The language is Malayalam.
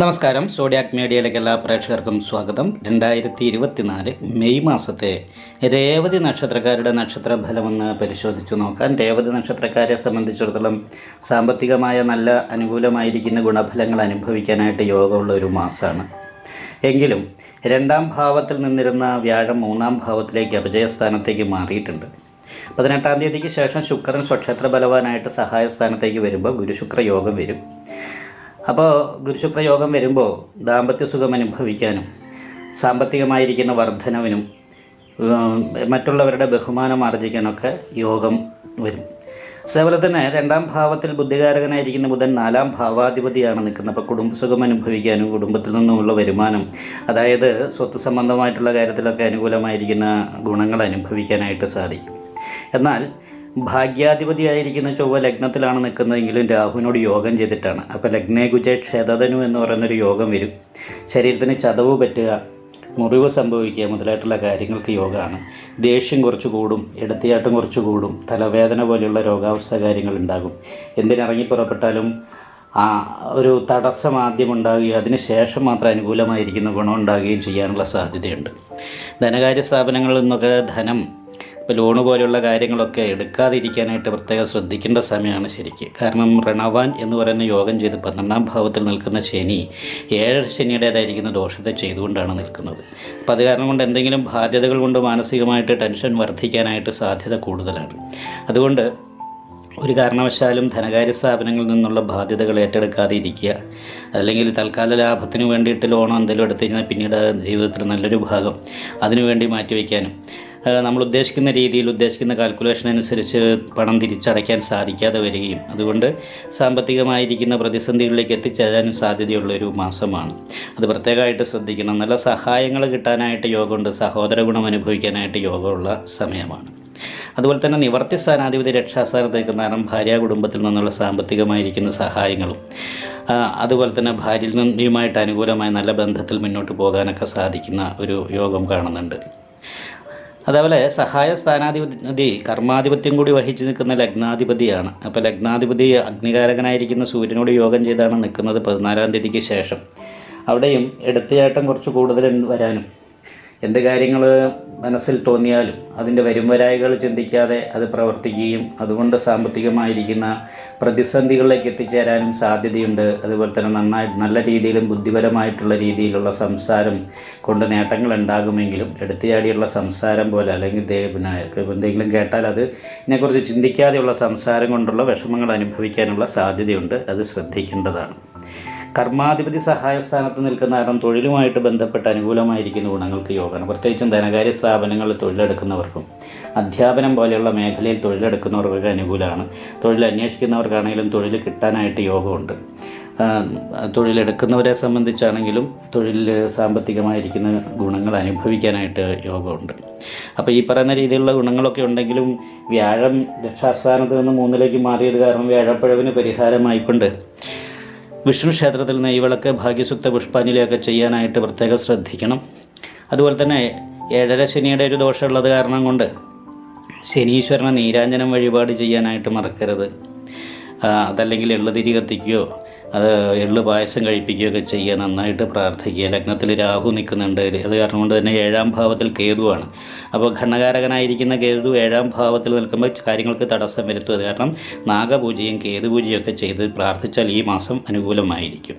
നമസ്കാരം. സോഡിയാക് മീഡിയയിലേക്ക് എല്ലാ പ്രേക്ഷകർക്കും സ്വാഗതം. രണ്ടായിരത്തി ഇരുപത്തിനാല് മെയ് മാസത്തെ രേവതി നക്ഷത്രക്കാരുടെ നക്ഷത്ര ഫലമെന്ന് പരിശോധിച്ചു നോക്കാൻ രേവതി നക്ഷത്രക്കാരെ സംബന്ധിച്ചിടത്തോളം സാമ്പത്തികമായ നല്ല അനുകൂലമായിരിക്കുന്ന ഗുണഫലങ്ങൾ അനുഭവിക്കാനായിട്ട് യോഗമുള്ള ഒരു മാസമാണ് എങ്കിലും രണ്ടാം ഭാവത്തിൽ നിന്നിരുന്ന വ്യാഴം മൂന്നാം ഭാവത്തിലേക്ക് അപജയസ്ഥാനത്തേക്ക് മാറിയിട്ടുണ്ട്. പതിനെട്ടാം തീയതിക്ക് ശേഷം ശുക്രൻ സ്വക്ഷേത്ര ബലവാനായിട്ട് സഹായസ്ഥാനത്തേക്ക് വരുമ്പോൾ ഗുരുശുക്ര യോഗം വരും. അപ്പോൾ ഗുരുശുക്രയോഗം വരുമ്പോൾ ദാമ്പത്യ സുഖം അനുഭവിക്കാനും സാമ്പത്തികമായിരിക്കുന്ന വർധനവിനും മറ്റുള്ളവരുടെ ബഹുമാനം ആർജിക്കാനൊക്കെ യോഗം വരും. അതേപോലെ തന്നെ രണ്ടാം ഭാവത്തിൽ ബുദ്ധികാരകനായിരിക്കുന്ന ബുധൻ നാലാം ഭാവാധിപതിയാണ് നിൽക്കുന്നത്. അപ്പോൾ കുടുംബസുഖം അനുഭവിക്കാനും കുടുംബത്തിൽ നിന്നുമുള്ള വരുമാനം അതായത് സ്വത്ത് സംബന്ധമായിട്ടുള്ള കാര്യത്തിലൊക്കെ അനുകൂലമായിരിക്കുന്ന ഗുണങ്ങൾ അനുഭവിക്കാനായിട്ട് സാധിക്കും. എന്നാൽ ഭാഗ്യാധിപതിയായിരിക്കുന്ന ചൊവ്വ ലഗ്നത്തിലാണ് നിൽക്കുന്നതെങ്കിലും രാഹുവിനോട് യോഗം ചെയ്തിട്ടാണ്. അപ്പോൾ ലഗ്നേ ഗുജ ക്ഷതധനു എന്ന് പറയുന്നൊരു യോഗം വരും. ശരീരത്തിന് ചതവ് പറ്റുക മുറിവ് സംഭവിക്കുക മുതലായിട്ടുള്ള കാര്യങ്ങൾക്ക് യോഗമാണ്. ദേഷ്യം കുറച്ച് കൂടും ഇടത്തിയാട്ടം കുറച്ച് കൂടും തലവേദന പോലെയുള്ള രോഗാവസ്ഥ കാര്യങ്ങൾ ഉണ്ടാകും. എന്തിനിറങ്ങി പുറപ്പെട്ടാലും ആ ഒരു തടസ്സം ആദ്യം ഉണ്ടാകുകയും അതിന് ശേഷം മാത്രം അനുകൂലമായിരിക്കുന്ന ഗുണം ഉണ്ടാകുകയും ചെയ്യാനുള്ള സാധ്യതയുണ്ട്. ധനകാര്യ സ്ഥാപനങ്ങളിൽ നിന്നൊക്കെ ധനം ഇപ്പോൾ ലോണ് പോലെയുള്ള കാര്യങ്ങളൊക്കെ എടുക്കാതിരിക്കാനായിട്ട് പ്രത്യേകം ശ്രദ്ധിക്കേണ്ട സമയമാണ് ശരിക്ക്. കാരണം രണവാൻ എന്ന് പറയുന്ന യോഗം ചെയ്ത് പന്ത്രണ്ടാം ഭാവത്തിൽ നിൽക്കുന്ന ശനി ഏഴര ശനിയുടേതായിരിക്കുന്ന ദോഷത്തെ ചെയ്തുകൊണ്ടാണ് നിൽക്കുന്നത്. അപ്പോൾ അത് കാരണം കൊണ്ട് എന്തെങ്കിലും ബാധ്യതകൾ കൊണ്ട് മാനസികമായിട്ട് ടെൻഷൻ വർദ്ധിക്കാനായിട്ട് സാധ്യത കൂടുതലാണ്. അതുകൊണ്ട് ഒരു കാരണവശാലും ധനകാര്യ സ്ഥാപനങ്ങളിൽ നിന്നുള്ള ബാധ്യതകൾ ഏറ്റെടുക്കാതെ ഇരിക്കുക. അല്ലെങ്കിൽ തൽക്കാല ലാഭത്തിന് വേണ്ടിയിട്ട് ലോണോ എന്തെങ്കിലും എടുത്തു കഴിഞ്ഞാൽ പിന്നീട് ജീവിതത്തിൽ നല്ലൊരു ഭാഗം അതിനുവേണ്ടി മാറ്റിവെക്കാനും നമ്മൾ ഉദ്ദേശിക്കുന്ന രീതിയിൽ ഉദ്ദേശിക്കുന്ന കാൽക്കുലേഷൻ അനുസരിച്ച് പണം തിരിച്ചടയ്ക്കാൻ സാധിക്കാതെ വരികയും. അതുകൊണ്ട് സാമ്പത്തികമായിരിക്കുന്ന പ്രതിസന്ധികളിലേക്ക് എത്തിച്ചേരാനും സാധ്യതയുള്ള ഒരു മാസമാണ്. അത് പ്രത്യേകമായിട്ട് ശ്രദ്ധിക്കണം. നല്ല സഹായങ്ങൾ കിട്ടാനായിട്ട് യോഗമുണ്ട്. സഹോദര ഗുണം അനുഭവിക്കാനായിട്ട് യോഗമുള്ള സമയമാണ്. അതുപോലെ തന്നെ നിവർത്തി സ്ഥാനാധിപതി രക്ഷാസ്ഥാനത്തേക്ക് കാരണം ഭാര്യ കുടുംബത്തിൽ നിന്നുള്ള സാമ്പത്തികമായിരിക്കുന്ന സഹായങ്ങളും. അതുപോലെ തന്നെ ഭാര്യയിൽ നിന്നുമായിട്ട് അനുകൂലമായ നല്ല ബന്ധത്തിൽ മുന്നോട്ട് പോകാനൊക്കെ സാധിക്കുന്ന ഒരു യോഗം കാണുന്നുണ്ട്. അതേപോലെ സഹായ സ്ഥാനാധിപതി കർമാധിപത്യം കൂടി വഹിച്ചു നിൽക്കുന്ന ലഗ്നാധിപതിയാണ്. അപ്പോൾ ലഗ്നാധിപതി അഗ്നികാരകനായിരിക്കുന്ന സൂര്യനോട് യോഗം ചെയ്താണ് നിൽക്കുന്നത് പതിനാലാം തീയതിക്ക് ശേഷം. അവിടെയും എടുത്തുചാട്ടം കുറച്ച് കൂടുതൽ വരാനും എന്ത് കാര്യങ്ങൾ മനസ്സിൽ തോന്നിയാലും അതിന്റെ വരുംവരായികൾ ചിന്തിക്കാതെ അത് പ്രവർത്തിക്കുകയും അതുകൊണ്ട് സാമ്പത്തികമായിരിക്കുന്ന പ്രതിസന്ധികളിലേക്ക് എത്തിച്ചേരാനും സാധ്യതയുണ്ട്. അതുപോലെ തന്നെ നന്നായി നല്ല രീതിയിലും ബുദ്ധിപരമായിട്ടുള്ള രീതിയിലുള്ള സംസാരം കൊണ്ട് നേട്ടങ്ങൾ ഉണ്ടാകുമെങ്കിലും എടുത്തുചാടിയുള്ള സംസാരം പോലെ അല്ലെങ്കിൽ എന്തെങ്കിലും കേട്ടാൽ അത് ഇതിനെക്കുറിച്ച് ചിന്തിക്കാതെയുള്ള സംസാരം കൊണ്ടുള്ള വിഷമങ്ങൾ അനുഭവിക്കാനുള്ള സാധ്യതയുണ്ട്. അത് ശ്രദ്ധിക്കേണ്ടതാണ്. കർമാധിപതി സഹായ സ്ഥാനത്ത് നിൽക്കുന്ന കാരണം തൊഴിലുമായിട്ട് ബന്ധപ്പെട്ട് അനുകൂലമായിരിക്കുന്ന ഗുണങ്ങൾക്ക് യോഗമാണ്. പ്രത്യേകിച്ചും ധനകാര്യ സ്ഥാപനങ്ങളിൽ തൊഴിലെടുക്കുന്നവർക്കും അധ്യാപനം പോലെയുള്ള മേഖലയിൽ തൊഴിലെടുക്കുന്നവർക്കൊക്കെ അനുകൂലമാണ്. തൊഴിൽ അന്വേഷിക്കുന്നവർക്കാണെങ്കിലും തൊഴിൽ കിട്ടാനായിട്ട് യോഗമുണ്ട്. തൊഴിലെടുക്കുന്നവരെ സംബന്ധിച്ചാണെങ്കിലും തൊഴിൽ സാമ്പത്തികമായിരിക്കുന്ന ഗുണങ്ങൾ അനുഭവിക്കാനായിട്ട് യോഗമുണ്ട്. അപ്പോൾ ഈ പറയുന്ന രീതിയിലുള്ള ഗുണങ്ങളൊക്കെ ഉണ്ടെങ്കിലും വ്യാഴം രക്ഷാസ്ഥാനത്ത് നിന്ന് മൂന്നിലേക്ക് മാറിയത് കാരണം വ്യാഴപ്പഴവിന് പരിഹാരമായിക്കൊണ്ട് വിഷ്ണു ക്ഷേത്രത്തിൽ നെയ്വിളക്ക് ഭാഗ്യസുക്ത പുഷ്പാഞ്ജലിയൊക്കെ ചെയ്യാനായിട്ട് പ്രത്യേകം ശ്രദ്ധിക്കണം. അതുപോലെ തന്നെ ഏഴര ശനിയുടെ ഒരു ദോഷമുള്ളത് കാരണം കൊണ്ട് ശനീശ്വരനെ നീരാഞ്ജനം വഴിപാട് ചെയ്യാനായിട്ട് മറക്കരുത്. അതല്ലെങ്കിൽ എള്ളുതിരി കത്തിക്കുകയോ അത് എള്ള് പായസം കഴിപ്പിക്കുകയൊക്കെ ചെയ്യുക നന്നായിട്ട് പ്രാർത്ഥിക്കുക. ലഗ്നത്തിൽ രാഹു നിൽക്കുന്നുണ്ട്. അത് കാരണം കൊണ്ട് തന്നെ ഏഴാം ഭാവത്തിൽ കേതുവാണ്. അപ്പോൾ ഘണ്ണകാരകനായിരിക്കുന്ന കേതു ഏഴാം ഭാവത്തിൽ നിൽക്കുമ്പോൾ കാര്യങ്ങൾക്ക് തടസ്സം വരുത്തും. അത് കാരണം നാഗപൂജയും കേതുപൂജയും ഒക്കെ ചെയ്ത് പ്രാർത്ഥിച്ചാൽ ഈ മാസം അനുകൂലമായിരിക്കും.